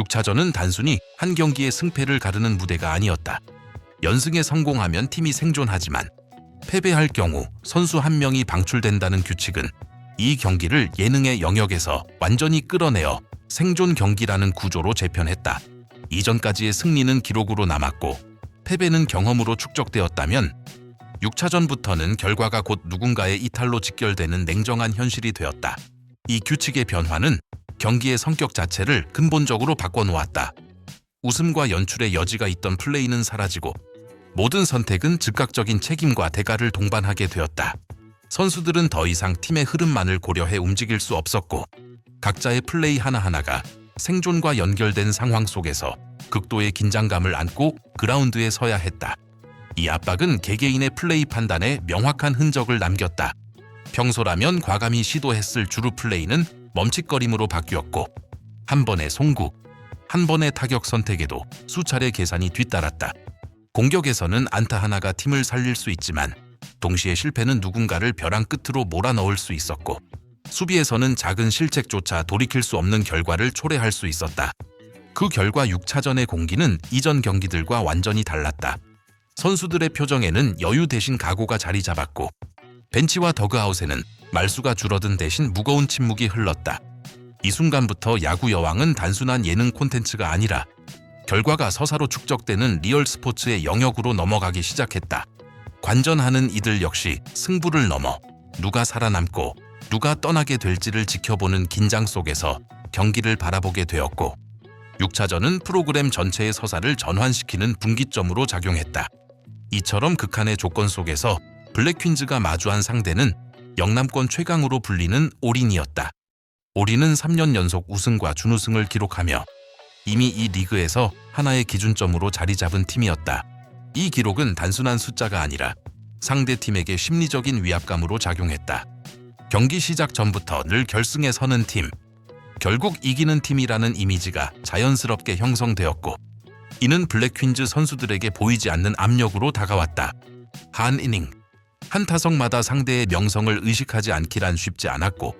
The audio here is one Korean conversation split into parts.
6차전은 단순히 한 경기의 승패를 가르는 무대가 아니었다. 연승에 성공하면 팀이 생존하지만 패배할 경우 선수 한 명이 방출된다는 규칙은 이 경기를 예능의 영역에서 완전히 끌어내어 생존 경기라는 구조로 재편했다. 이전까지의 승리는 기록으로 남았고 패배는 경험으로 축적되었다면 6차전부터는 결과가 곧 누군가의 이탈로 직결되는 냉정한 현실이 되었다. 이 규칙의 변화는 경기의 성격 자체를 근본적으로 바꿔놓았다. 웃음과 연출의 여지가 있던 플레이는 사라지고 모든 선택은 즉각적인 책임과 대가를 동반하게 되었다. 선수들은 더 이상 팀의 흐름만을 고려해 움직일 수 없었고 각자의 플레이 하나하나가 생존과 연결된 상황 속에서 극도의 긴장감을 안고 그라운드에 서야 했다. 이 압박은 개개인의 플레이 판단에 명확한 흔적을 남겼다. 평소라면 과감히 시도했을 주루 플레이는 멈칫거림으로 바뀌었고 한 번의 송구, 한 번의 타격 선택에도 수차례 계산이 뒤따랐다. 공격에서는 안타 하나가 팀을 살릴 수 있지만 동시에 실패는 누군가를 벼랑 끝으로 몰아넣을 수 있었고 수비에서는 작은 실책조차 돌이킬 수 없는 결과를 초래할 수 있었다. 그 결과 6차전의 공기는 이전 경기들과 완전히 달랐다. 선수들의 표정에는 여유 대신 각오가 자리 잡았고 벤치와 더그아웃에는 말수가 줄어든 대신 무거운 침묵이 흘렀다. 이 순간부터 야구 여왕은 단순한 예능 콘텐츠가 아니라 결과가 서사로 축적되는 리얼 스포츠의 영역으로 넘어가기 시작했다. 관전하는 이들 역시 승부를 넘어 누가 살아남고 누가 떠나게 될지를 지켜보는 긴장 속에서 경기를 바라보게 되었고 6차전은 프로그램 전체의 서사를 전환시키는 분기점으로 작용했다. 이처럼 극한의 조건 속에서 블랙퀸즈가 마주한 상대는 영남권 최강으로 불리는 올인이었다. 올인은 3년 연속 우승과 준우승을 기록하며 이미 이 리그에서 하나의 기준점으로 자리 잡은 팀이었다. 이 기록은 단순한 숫자가 아니라 상대 팀에게 심리적인 위압감으로 작용했다. 경기 시작 전부터 늘 결승에 서는 팀, 결국 이기는 팀이라는 이미지가 자연스럽게 형성되었고 이는 블랙퀸즈 선수들에게 보이지 않는 압력으로 다가왔다. 한 이닝, 한 타석마다 상대의 명성을 의식하지 않기란 쉽지 않았고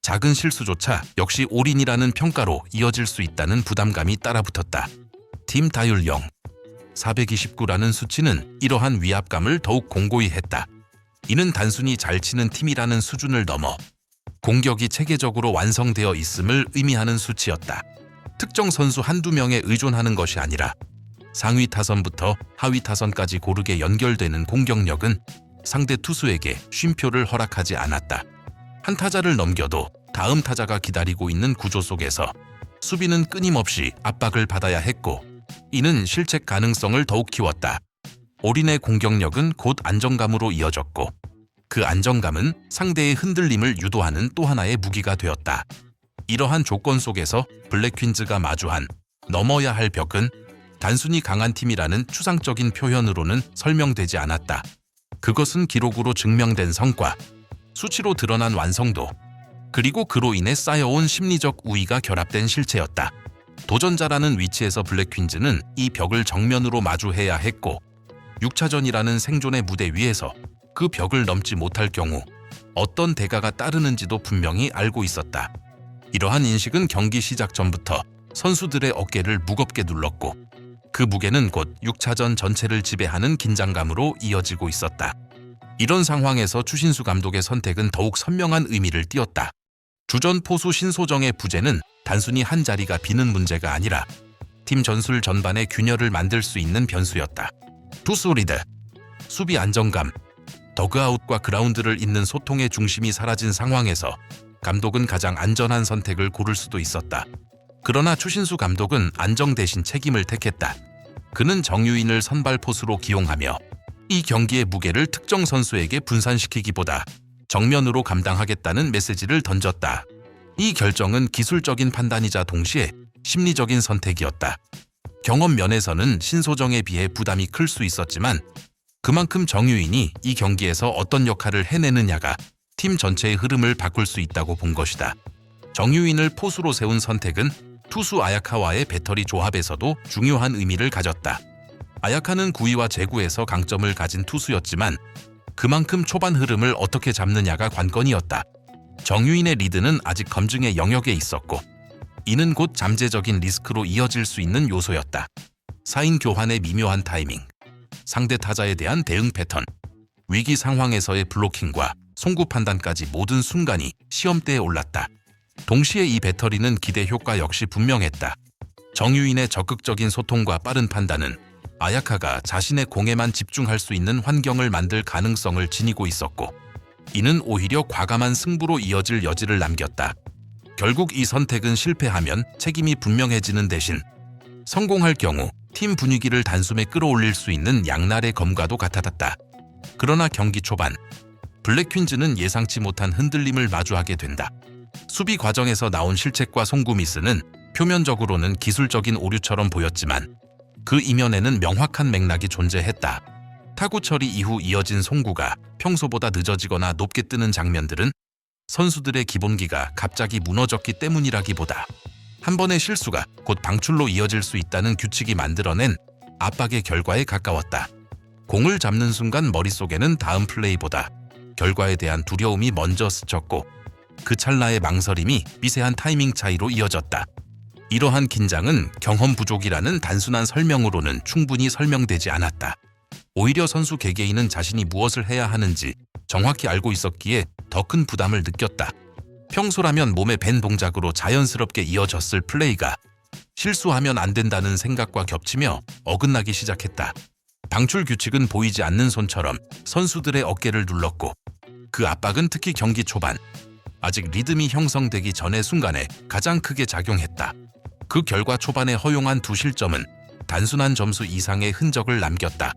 작은 실수조차 역시 올인이라는 평가로 이어질 수 있다는 부담감이 따라붙었다. 팀 다율 0, 429라는 수치는 이러한 위압감을 더욱 공고히 했다. 이는 단순히 잘 치는 팀이라는 수준을 넘어 공격이 체계적으로 완성되어 있음을 의미하는 수치였다. 특정 선수 한두 명에 의존하는 것이 아니라 상위 타선부터 하위 타선까지 고르게 연결되는 공격력은 상대 투수에게 쉼표를 허락하지 않았다. 한 타자를 넘겨도 다음 타자가 기다리고 있는 구조 속에서 수비는 끊임없이 압박을 받아야 했고 이는 실책 가능성을 더욱 키웠다. 올인의 공격력은 곧 안정감으로 이어졌고 그 안정감은 상대의 흔들림을 유도하는 또 하나의 무기가 되었다. 이러한 조건 속에서 블랙퀸즈가 마주한 넘어야 할 벽은 단순히 강한 팀이라는 추상적인 표현으로는 설명되지 않았다. 그것은 기록으로 증명된 성과, 수치로 드러난 완성도, 그리고 그로 인해 쌓여온 심리적 우위가 결합된 실체였다. 도전자라는 위치에서 블랙퀸즈는 이 벽을 정면으로 마주해야 했고 6차전이라는 생존의 무대 위에서 그 벽을 넘지 못할 경우 어떤 대가가 따르는지도 분명히 알고 있었다. 이러한 인식은 경기 시작 전부터 선수들의 어깨를 무겁게 눌렀고 그 무게는 곧 6차전 전체를 지배하는 긴장감으로 이어지고 있었다. 이런 상황에서 추신수 감독의 선택은 더욱 선명한 의미를 띄었다. 주전 포수 신소정의 부재는 단순히 한 자리가 비는 문제가 아니라 팀 전술 전반의 균열을 만들 수 있는 변수였다. 투수 리드, 수비 안정감, 더그아웃과 그라운드를 잇는 소통의 중심이 사라진 상황에서 감독은 가장 안전한 선택을 고를 수도 있었다. 그러나 추신수 감독은 안정 대신 책임을 택했다. 그는 정유인을 선발 포수로 기용하며 이 경기의 무게를 특정 선수에게 분산시키기보다 정면으로 감당하겠다는 메시지를 던졌다. 이 결정은 기술적인 판단이자 동시에 심리적인 선택이었다. 경험 면에서는 신소정에 비해 부담이 클 수 있었지만 그만큼 정유인이 이 경기에서 어떤 역할을 해내느냐가 팀 전체의 흐름을 바꿀 수 있다고 본 것이다. 정유인을 포수로 세운 선택은 투수 아야카와의 배터리 조합에서도 중요한 의미를 가졌다. 아야카는 구위와 제구에서 강점을 가진 투수였지만 그만큼 초반 흐름을 어떻게 잡느냐가 관건이었다. 정유인의 리드는 아직 검증의 영역에 있었고 이는 곧 잠재적인 리스크로 이어질 수 있는 요소였다. 사인 교환의 미묘한 타이밍, 상대 타자에 대한 대응 패턴, 위기 상황에서의 블로킹과 송구 판단까지 모든 순간이 시험대에 올랐다. 동시에 이 배터리는 기대 효과 역시 분명했다. 정유인의 적극적인 소통과 빠른 판단은 아야카가 자신의 공에만 집중할 수 있는 환경을 만들 가능성을 지니고 있었고, 이는 오히려 과감한 승부로 이어질 여지를 남겼다. 결국 이 선택은 실패하면 책임이 분명해지는 대신 성공할 경우 팀 분위기를 단숨에 끌어올릴 수 있는 양날의 검과도 같아졌다. 그러나 경기 초반 블랙퀸즈는 예상치 못한 흔들림을 마주하게 된다. 수비 과정에서 나온 실책과 송구 미스는 표면적으로는 기술적인 오류처럼 보였지만 그 이면에는 명확한 맥락이 존재했다. 타구 처리 이후 이어진 송구가 평소보다 늦어지거나 높게 뜨는 장면들은 선수들의 기본기가 갑자기 무너졌기 때문이라기보다 한 번의 실수가 곧 방출로 이어질 수 있다는 규칙이 만들어낸 압박의 결과에 가까웠다. 공을 잡는 순간 머릿속에는 다음 플레이보다 결과에 대한 두려움이 먼저 스쳤고 그 찰나의 망설임이 미세한 타이밍 차이로 이어졌다. 이러한 긴장은 경험 부족이라는 단순한 설명으로는 충분히 설명되지 않았다. 오히려 선수 개개인은 자신이 무엇을 해야 하는지 정확히 알고 있었기에 더 큰 부담을 느꼈다. 평소라면 몸에 밴 동작으로 자연스럽게 이어졌을 플레이가 실수하면 안 된다는 생각과 겹치며 어긋나기 시작했다. 방출 규칙은 보이지 않는 손처럼 선수들의 어깨를 눌렀고 그 압박은 특히 경기 초반 아직 리듬이 형성되기 전의 순간에 가장 크게 작용했다. 그 결과 초반에 허용한 두 실점은 단순한 점수 이상의 흔적을 남겼다.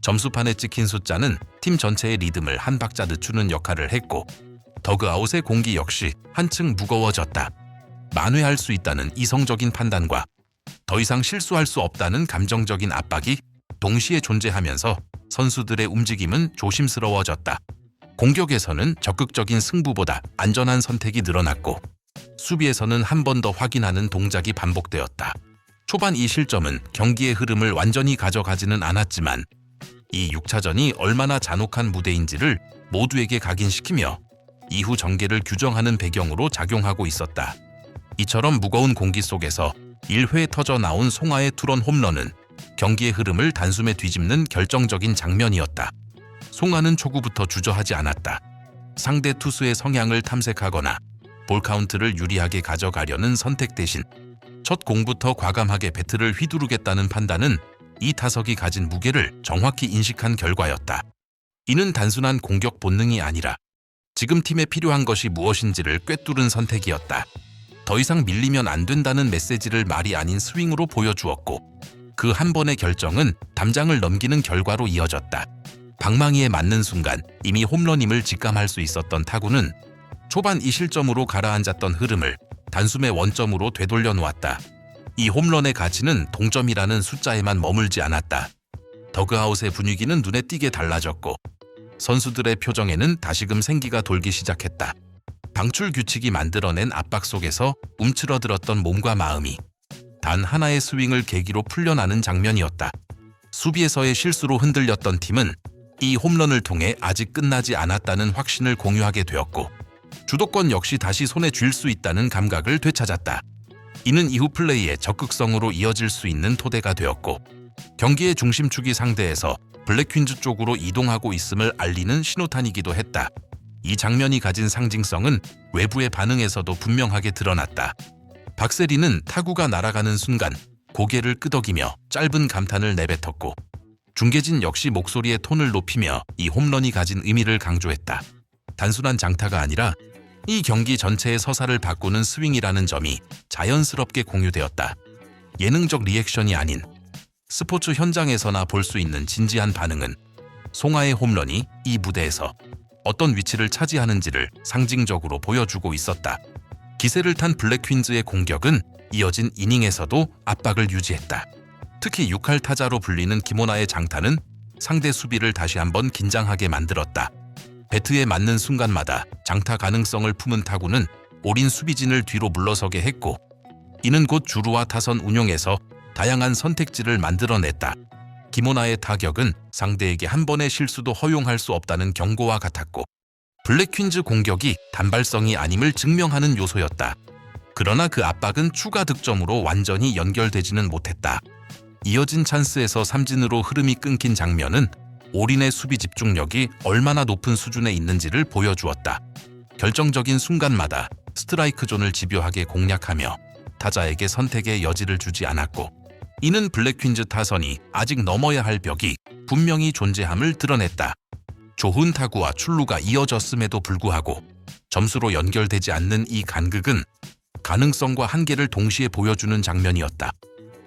점수판에 찍힌 숫자는 팀 전체의 리듬을 한 박자 늦추는 역할을 했고 더그아웃의 공기 역시 한층 무거워졌다. 만회할 수 있다는 이성적인 판단과 더 이상 실수할 수 없다는 감정적인 압박이 동시에 존재하면서 선수들의 움직임은 조심스러워졌다. 공격에서는 적극적인 승부보다 안전한 선택이 늘어났고 수비에서는 한 번 더 확인하는 동작이 반복되었다. 초반 이 실점은 경기의 흐름을 완전히 가져가지는 않았지만 이 6차전이 얼마나 잔혹한 무대인지를 모두에게 각인시키며 이후 전개를 규정하는 배경으로 작용하고 있었다. 이처럼 무거운 공기 속에서 1회에 터져 나온 송하의 투런 홈런은 경기의 흐름을 단숨에 뒤집는 결정적인 장면이었다. 송하는 초구부터 주저하지 않았다. 상대 투수의 성향을 탐색하거나 볼 카운트를 유리하게 가져가려는 선택 대신 첫 공부터 과감하게 배트를 휘두르겠다는 판단은 이 타석이 가진 무게를 정확히 인식한 결과였다. 이는 단순한 공격 본능이 아니라 지금 팀에 필요한 것이 무엇인지를 꿰뚫은 선택이었다. 더 이상 밀리면 안 된다는 메시지를 말이 아닌 스윙으로 보여주었고 그 한 번의 결정은 담장을 넘기는 결과로 이어졌다. 방망이에 맞는 순간 이미 홈런임을 직감할 수 있었던 타구는 초반 이 실점으로 가라앉았던 흐름을 단숨에 원점으로 되돌려 놓았다. 이 홈런의 가치는 동점이라는 숫자에만 머물지 않았다. 더그아웃의 분위기는 눈에 띄게 달라졌고 선수들의 표정에는 다시금 생기가 돌기 시작했다. 방출 규칙이 만들어낸 압박 속에서 움츠러들었던 몸과 마음이 단 하나의 스윙을 계기로 풀려나는 장면이었다. 수비에서의 실수로 흔들렸던 팀은 이 홈런을 통해 아직 끝나지 않았다는 확신을 공유하게 되었고 주도권 역시 다시 손에 쥘 수 있다는 감각을 되찾았다. 이는 이후 플레이의 적극성으로 이어질 수 있는 토대가 되었고 경기의 중심축이 상대에서 블랙퀸즈 쪽으로 이동하고 있음을 알리는 신호탄이기도 했다. 이 장면이 가진 상징성은 외부의 반응에서도 분명하게 드러났다. 박세리는 타구가 날아가는 순간 고개를 끄덕이며 짧은 감탄을 내뱉었고 중계진 역시 목소리의 톤을 높이며 이 홈런이 가진 의미를 강조했다. 단순한 장타가 아니라 이 경기 전체의 서사를 바꾸는 스윙이라는 점이 자연스럽게 공유되었다. 예능적 리액션이 아닌 스포츠 현장에서나 볼 수 있는 진지한 반응은 송하의 홈런이 이 무대에서 어떤 위치를 차지하는지를 상징적으로 보여주고 있었다. 기세를 탄 블랙퀸즈의 공격은 이어진 이닝에서도 압박을 유지했다. 특히 6할 타자로 불리는 김호나의 장타는 상대 수비를 다시 한번 긴장하게 만들었다. 배트에 맞는 순간마다 장타 가능성을 품은 타구는 올인 수비진을 뒤로 물러서게 했고 이는 곧 주루와 타선 운용에서 다양한 선택지를 만들어냈다. 김호나의 타격은 상대에게 한 번의 실수도 허용할 수 없다는 경고와 같았고 블랙퀸즈 공격이 단발성이 아님을 증명하는 요소였다. 그러나 그 압박은 추가 득점으로 완전히 연결되지는 못했다. 이어진 찬스에서 삼진으로 흐름이 끊긴 장면은 올인의 수비 집중력이 얼마나 높은 수준에 있는지를 보여주었다. 결정적인 순간마다 스트라이크 존을 집요하게 공략하며 타자에게 선택의 여지를 주지 않았고 이는 블랙퀸즈 타선이 아직 넘어야 할 벽이 분명히 존재함을 드러냈다. 좋은 타구와 출루가 이어졌음에도 불구하고 점수로 연결되지 않는 이 간극은 가능성과 한계를 동시에 보여주는 장면이었다.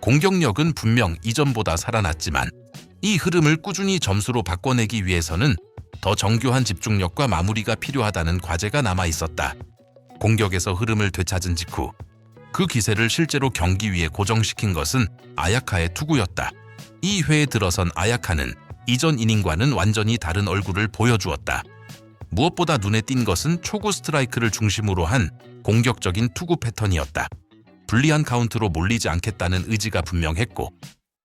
공격력은 분명 이전보다 살아났지만 이 흐름을 꾸준히 점수로 바꿔내기 위해서는 더 정교한 집중력과 마무리가 필요하다는 과제가 남아 있었다. 공격에서 흐름을 되찾은 직후 그 기세를 실제로 경기 위에 고정시킨 것은 아야카의 투구였다. 이 회에 들어선 아야카는 이전 이닝과는 완전히 다른 얼굴을 보여주었다. 무엇보다 눈에 띈 것은 초구 스트라이크를 중심으로 한 공격적인 투구 패턴이었다. 불리한 카운트로 몰리지 않겠다는 의지가 분명했고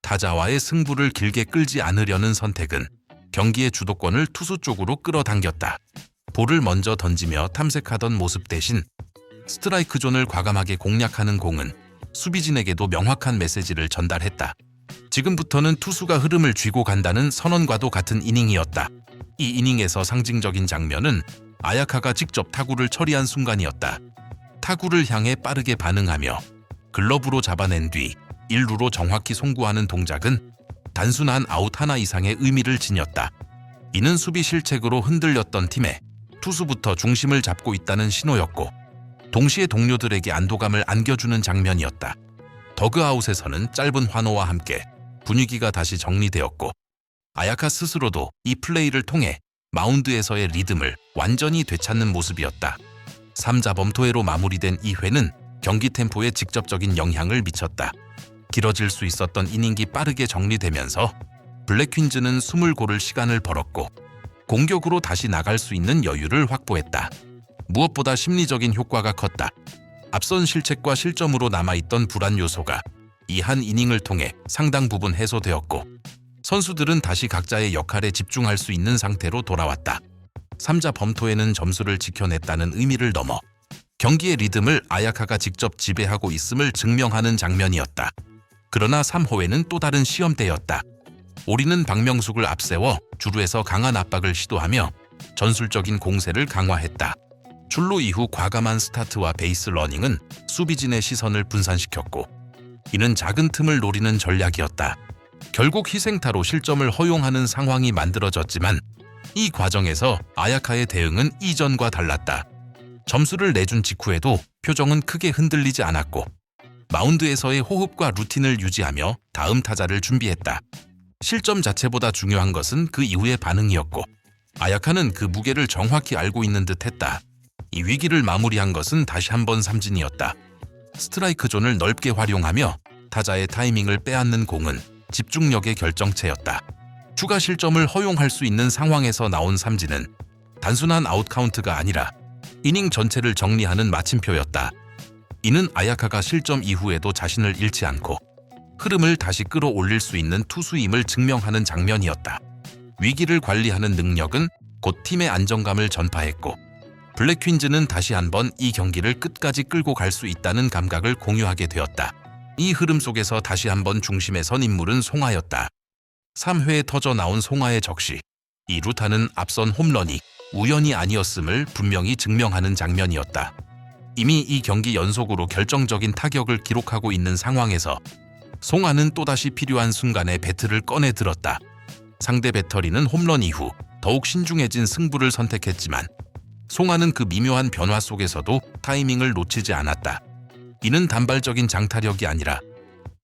타자와의 승부를 길게 끌지 않으려는 선택은 경기의 주도권을 투수 쪽으로 끌어당겼다. 볼을 먼저 던지며 탐색하던 모습 대신 스트라이크 존을 과감하게 공략하는 공은 수비진에게도 명확한 메시지를 전달했다. 지금부터는 투수가 흐름을 쥐고 간다는 선언과도 같은 이닝이었다. 이 이닝에서 상징적인 장면은 아야카가 직접 타구를 처리한 순간이었다. 타구를 향해 빠르게 반응하며 글러브로 잡아낸 뒤 1루로 정확히 송구하는 동작은 단순한 아웃 하나 이상의 의미를 지녔다. 이는 수비 실책으로 흔들렸던 팀에 투수부터 중심을 잡고 있다는 신호였고 동시에 동료들에게 안도감을 안겨주는 장면이었다. 더그아웃에서는 짧은 환호와 함께 분위기가 다시 정리되었고 아야카 스스로도 이 플레이를 통해 마운드에서의 리듬을 완전히 되찾는 모습이었다. 3자 범토해로 마무리된 이 회는 경기 템포에 직접적인 영향을 미쳤다. 길어질 수 있었던 이닝이 빠르게 정리되면서 블랙퀸즈는 숨을 고를 시간을 벌었고 공격으로 다시 나갈 수 있는 여유를 확보했다. 무엇보다 심리적인 효과가 컸다. 앞선 실책과 실점으로 남아있던 불안 요소가 이 한 이닝을 통해 상당 부분 해소되었고 선수들은 다시 각자의 역할에 집중할 수 있는 상태로 돌아왔다. 3자 범토에는 점수를 지켜냈다는 의미를 넘어 경기의 리듬을 아야카가 직접 지배하고 있음을 증명하는 장면이었다. 그러나 3호에는 또 다른 시험대였다. 오리는 박명숙을 앞세워 주루에서 강한 압박을 시도하며 전술적인 공세를 강화했다. 출루 이후 과감한 스타트와 베이스 러닝은 수비진의 시선을 분산시켰고 이는 작은 틈을 노리는 전략이었다. 결국 희생타로 실점을 허용하는 상황이 만들어졌지만 이 과정에서 아야카의 대응은 이전과 달랐다. 점수를 내준 직후에도 표정은 크게 흔들리지 않았고 마운드에서의 호흡과 루틴을 유지하며 다음 타자를 준비했다. 실점 자체보다 중요한 것은 그 이후의 반응이었고 아야카는 그 무게를 정확히 알고 있는 듯 했다. 이 위기를 마무리한 것은 다시 한 번 삼진이었다. 스트라이크 존을 넓게 활용하며 타자의 타이밍을 빼앗는 공은 집중력의 결정체였다. 추가 실점을 허용할 수 있는 상황에서 나온 삼진은 단순한 아웃 카운트가 아니라 이닝 전체를 정리하는 마침표였다. 이는 아야카가 실점 이후에도 자신을 잃지 않고 흐름을 다시 끌어올릴 수 있는 투수임을 증명하는 장면이었다. 위기를 관리하는 능력은 곧 팀의 안정감을 전파했고 블랙퀸즈는 다시 한번 이 경기를 끝까지 끌고 갈 수 있다는 감각을 공유하게 되었다. 이 흐름 속에서 다시 한번 중심에 선 인물은 송하였다. 3회에 터져 나온 송하의 적시. 이 루타는 앞선 홈런이 우연이 아니었음을 분명히 증명하는 장면이었다. 이미 이 경기 연속으로 결정적인 타격을 기록하고 있는 상황에서 송하는 또다시 필요한 순간에 배트를 꺼내 들었다. 상대 배터리는 홈런 이후 더욱 신중해진 승부를 선택했지만 송하는 그 미묘한 변화 속에서도 타이밍을 놓치지 않았다. 이는 단발적인 장타력이 아니라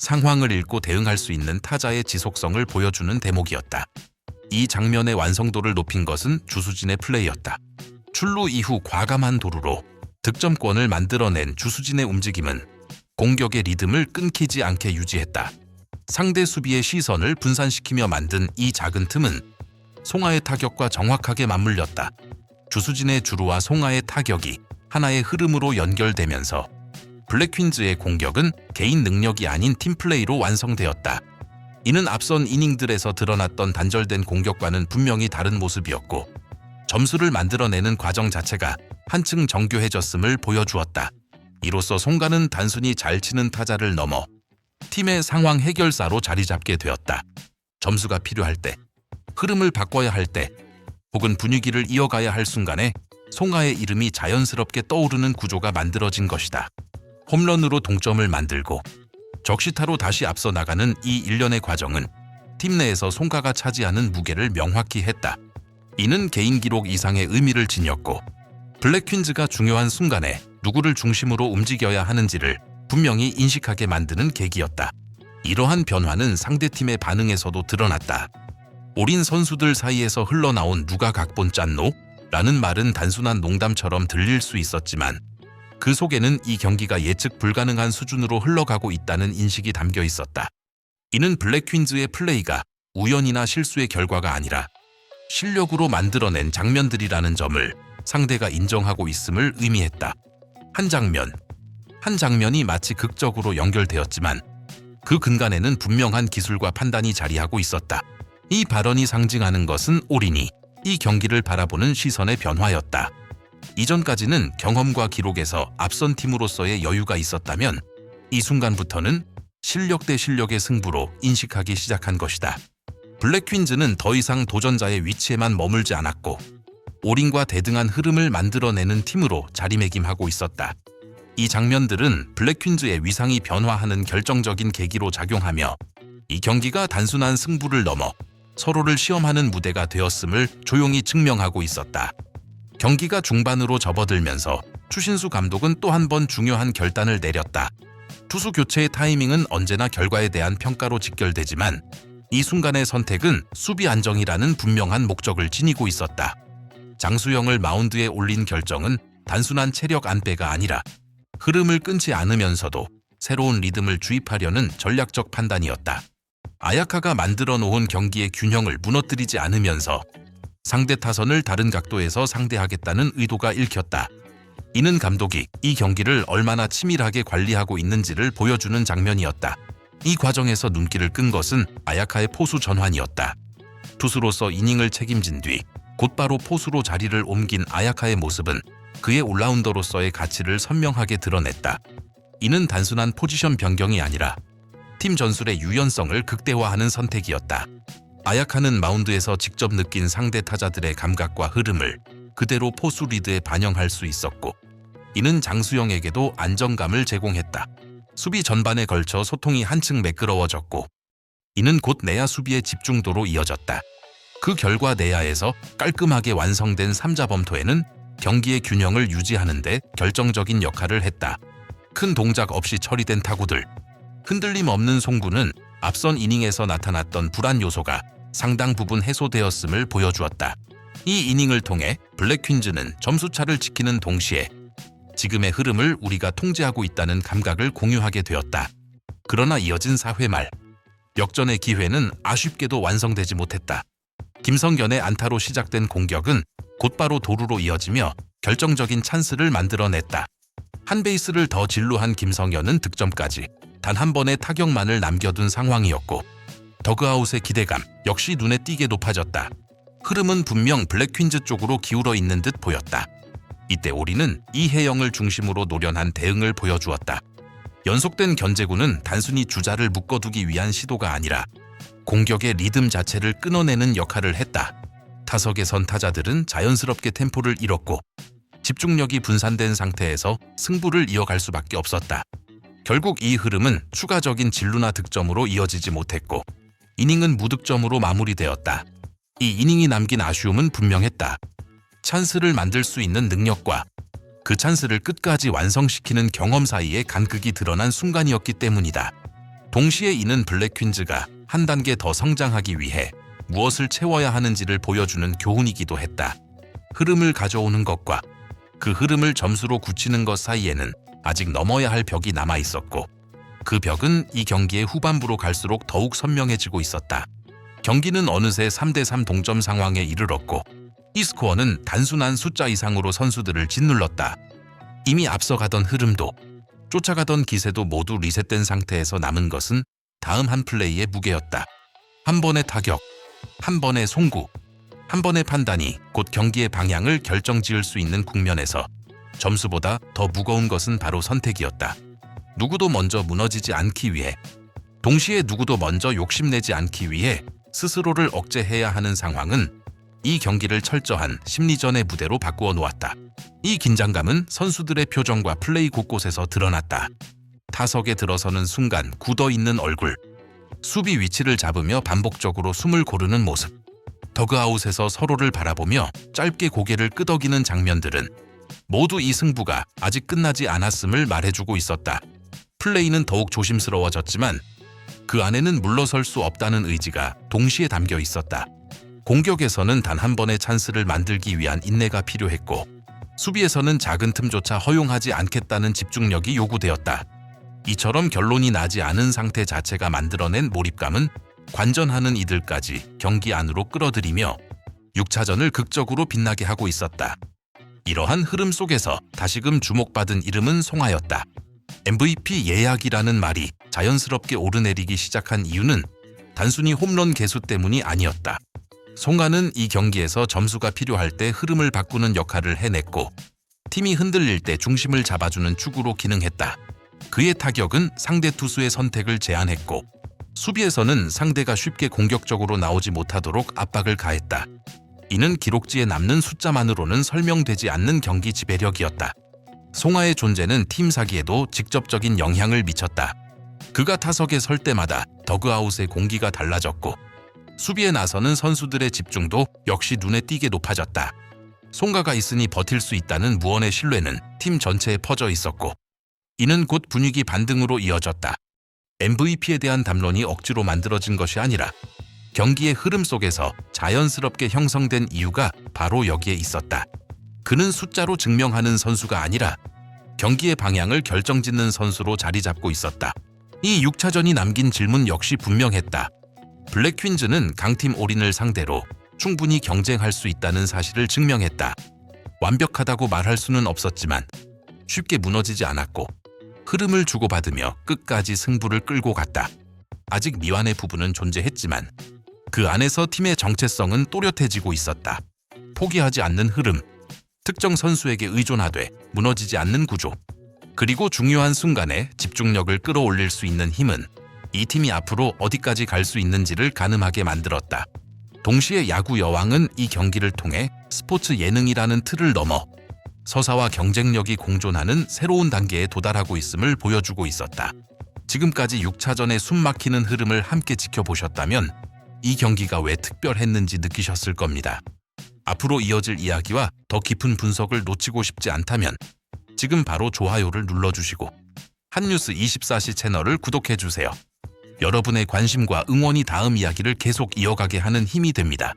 상황을 읽고 대응할 수 있는 타자의 지속성을 보여주는 대목이었다. 이 장면의 완성도를 높인 것은 주수진의 플레이였다. 출루 이후 과감한 도루로 득점권을 만들어낸 주수진의 움직임은 공격의 리듬을 끊기지 않게 유지했다. 상대 수비의 시선을 분산시키며 만든 이 작은 틈은 송하의 타격과 정확하게 맞물렸다. 주수진의 주루와 송하의 타격이 하나의 흐름으로 연결되면서 블랙퀸즈의 공격은 개인 능력이 아닌 팀플레이로 완성되었다. 이는 앞선 이닝들에서 드러났던 단절된 공격과는 분명히 다른 모습이었고 점수를 만들어내는 과정 자체가 한층 정교해졌음을 보여주었다. 이로써 송가는 단순히 잘 치는 타자를 넘어 팀의 상황 해결사로 자리 잡게 되었다. 점수가 필요할 때, 흐름을 바꿔야 할 때, 혹은 분위기를 이어가야 할 순간에 송가의 이름이 자연스럽게 떠오르는 구조가 만들어진 것이다. 홈런으로 동점을 만들고 적시타로 다시 앞서 나가는 이 일련의 과정은 팀 내에서 송가가 차지하는 무게를 명확히 했다. 이는 개인 기록 이상의 의미를 지녔고 블랙퀸즈가 중요한 순간에 누구를 중심으로 움직여야 하는지를 분명히 인식하게 만드는 계기였다. 이러한 변화는 상대팀의 반응에서도 드러났다. 올인 선수들 사이에서 흘러나온 누가 각본 짰노? 라는 말은 단순한 농담처럼 들릴 수 있었지만 그 속에는 이 경기가 예측 불가능한 수준으로 흘러가고 있다는 인식이 담겨 있었다. 이는 블랙퀸즈의 플레이가 우연이나 실수의 결과가 아니라 실력으로 만들어낸 장면들이라는 점을 상대가 인정하고 있음을 의미했다. 한 장면, 한 장면이 마치 극적으로 연결되었지만 그 근간에는 분명한 기술과 판단이 자리하고 있었다. 이 발언이 상징하는 것은 올인이 이 경기를 바라보는 시선의 변화였다. 이전까지는 경험과 기록에서 앞선 팀으로서의 여유가 있었다면 이 순간부터는 실력 대 실력의 승부로 인식하기 시작한 것이다. 블랙퀸즈는 더 이상 도전자의 위치에만 머물지 않았고 올인과 대등한 흐름을 만들어내는 팀으로 자리매김하고 있었다. 이 장면들은 블랙퀸즈의 위상이 변화하는 결정적인 계기로 작용하며 이 경기가 단순한 승부를 넘어 서로를 시험하는 무대가 되었음을 조용히 증명하고 있었다. 경기가 중반으로 접어들면서 추신수 감독은 또 한 번 중요한 결단을 내렸다. 투수 교체의 타이밍은 언제나 결과에 대한 평가로 직결되지만 이 순간의 선택은 수비 안정이라는 분명한 목적을 지니고 있었다. 장수영을 마운드에 올린 결정은 단순한 체력 안배가 아니라 흐름을 끊지 않으면서도 새로운 리듬을 주입하려는 전략적 판단이었다. 아야카가 만들어 놓은 경기의 균형을 무너뜨리지 않으면서 상대 타선을 다른 각도에서 상대하겠다는 의도가 읽혔다. 이는 감독이 이 경기를 얼마나 치밀하게 관리하고 있는지를 보여주는 장면이었다. 이 과정에서 눈길을 끈 것은 아야카의 포수 전환이었다. 투수로서 이닝을 책임진 뒤 곧바로 포수로 자리를 옮긴 아야카의 모습은 그의 올라운더로서의 가치를 선명하게 드러냈다. 이는 단순한 포지션 변경이 아니라 팀 전술의 유연성을 극대화하는 선택이었다. 아야카는 마운드에서 직접 느낀 상대 타자들의 감각과 흐름을 그대로 포수 리드에 반영할 수 있었고 이는 장수영에게도 안정감을 제공했다. 수비 전반에 걸쳐 소통이 한층 매끄러워졌고 이는 곧 내야 수비의 집중도로 이어졌다. 그 결과 내야에서 깔끔하게 완성된 3자 범토에는 경기의 균형을 유지하는 데 결정적인 역할을 했다. 큰 동작 없이 처리된 타구들, 흔들림 없는 송구는 앞선 이닝에서 나타났던 불안 요소가 상당 부분 해소되었음을 보여주었다. 이 이닝을 통해 블랙퀸즈는 점수차를 지키는 동시에 지금의 흐름을 우리가 통제하고 있다는 감각을 공유하게 되었다. 그러나 이어진 4회 말 역전의 기회는 아쉽게도 완성되지 못했다. 김성견의 안타로 시작된 공격은 곧바로 도루로 이어지며 결정적인 찬스를 만들어냈다. 한 베이스를 더 진루한 김성현은 득점까지 단 한 번의 타격만을 남겨둔 상황이었고 더그아웃의 기대감 역시 눈에 띄게 높아졌다. 흐름은 분명 블랙퀸즈 쪽으로 기울어 있는 듯 보였다. 이때 오리는 이혜영을 중심으로 노련한 대응을 보여주었다. 연속된 견제구는 단순히 주자를 묶어두기 위한 시도가 아니라 공격의 리듬 자체를 끊어내는 역할을 했다. 타석의 선 타자들은 자연스럽게 템포를 잃었고 집중력이 분산된 상태에서 승부를 이어갈 수밖에 없었다. 결국 이 흐름은 추가적인 진루나 득점으로 이어지지 못했고 이닝은 무득점으로 마무리되었다. 이 이닝이 남긴 아쉬움은 분명했다. 찬스를 만들 수 있는 능력과 그 찬스를 끝까지 완성시키는 경험 사이에 간극이 드러난 순간이었기 때문이다. 동시에 이는 블랙퀸즈가 한 단계 더 성장하기 위해 무엇을 채워야 하는지를 보여주는 교훈이기도 했다. 흐름을 가져오는 것과 그 흐름을 점수로 굳히는 것 사이에는 아직 넘어야 할 벽이 남아 있었고 그 벽은 이 경기의 후반부로 갈수록 더욱 선명해지고 있었다. 경기는 어느새 3대3 동점 상황에 이르렀고 이 스코어는 단순한 숫자 이상으로 선수들을 짓눌렀다. 이미 앞서가던 흐름도 쫓아가던 기세도 모두 리셋된 상태에서 남은 것은 다음 한 플레이의 무게였다. 한 번의 타격, 한 번의 송구, 한 번의 판단이 곧 경기의 방향을 결정지을 수 있는 국면에서 점수보다 더 무거운 것은 바로 선택이었다. 누구도 먼저 무너지지 않기 위해, 동시에 누구도 먼저 욕심내지 않기 위해 스스로를 억제해야 하는 상황은 이 경기를 철저한 심리전의 무대로 바꾸어 놓았다. 이 긴장감은 선수들의 표정과 플레이 곳곳에서 드러났다. 타석에 들어서는 순간 굳어 있는 얼굴, 수비 위치를 잡으며 반복적으로 숨을 고르는 모습, 더그아웃에서 서로를 바라보며 짧게 고개를 끄덕이는 장면들은 모두 이 승부가 아직 끝나지 않았음을 말해주고 있었다. 플레이는 더욱 조심스러워졌지만 그 안에는 물러설 수 없다는 의지가 동시에 담겨 있었다. 공격에서는 단 한 번의 찬스를 만들기 위한 인내가 필요했고 수비에서는 작은 틈조차 허용하지 않겠다는 집중력이 요구되었다. 이처럼 결론이 나지 않은 상태 자체가 만들어낸 몰입감은 관전하는 이들까지 경기 안으로 끌어들이며 6차전을 극적으로 빛나게 하고 있었다. 이러한 흐름 속에서 다시금 주목받은 이름은 송하였다. MVP 예약이라는 말이 자연스럽게 오르내리기 시작한 이유는 단순히 홈런 개수 때문이 아니었다. 송하는 이 경기에서 점수가 필요할 때 흐름을 바꾸는 역할을 해냈고 팀이 흔들릴 때 중심을 잡아주는 축으로 기능했다. 그의 타격은 상대 투수의 선택을 제한했고 수비에서는 상대가 쉽게 공격적으로 나오지 못하도록 압박을 가했다. 이는 기록지에 남는 숫자만으로는 설명되지 않는 경기 지배력이었다. 송하의 존재는 팀 사기에도 직접적인 영향을 미쳤다. 그가 타석에 설 때마다 더그아웃의 공기가 달라졌고 수비에 나서는 선수들의 집중도 역시 눈에 띄게 높아졌다. 송가가 있으니 버틸 수 있다는 무언의 신뢰는 팀 전체에 퍼져 있었고 이는 곧 분위기 반등으로 이어졌다. MVP에 대한 담론이 억지로 만들어진 것이 아니라 경기의 흐름 속에서 자연스럽게 형성된 이유가 바로 여기에 있었다. 그는 숫자로 증명하는 선수가 아니라 경기의 방향을 결정짓는 선수로 자리 잡고 있었다. 이 6차전이 남긴 질문 역시 분명했다. 블랙 퀸즈는 강팀 올인을 상대로 충분히 경쟁할 수 있다는 사실을 증명했다. 완벽하다고 말할 수는 없었지만 쉽게 무너지지 않았고 흐름을 주고받으며 끝까지 승부를 끌고 갔다. 아직 미완의 부분은 존재했지만 그 안에서 팀의 정체성은 또렷해지고 있었다. 포기하지 않는 흐름, 특정 선수에게 의존하되 무너지지 않는 구조, 그리고 중요한 순간에 집중력을 끌어올릴 수 있는 힘은 이 팀이 앞으로 어디까지 갈 수 있는지를 가늠하게 만들었다. 동시에 야구 여왕은 이 경기를 통해 스포츠 예능이라는 틀을 넘어 서사와 경쟁력이 공존하는 새로운 단계에 도달하고 있음을 보여주고 있었다. 지금까지 6차전의 숨막히는 흐름을 함께 지켜보셨다면 이 경기가 왜 특별했는지 느끼셨을 겁니다. 앞으로 이어질 이야기와 더 깊은 분석을 놓치고 싶지 않다면 지금 바로 좋아요를 눌러주시고 한뉴스 24시 채널을 구독해주세요. 여러분의 관심과 응원이 다음 이야기를 계속 이어가게 하는 힘이 됩니다.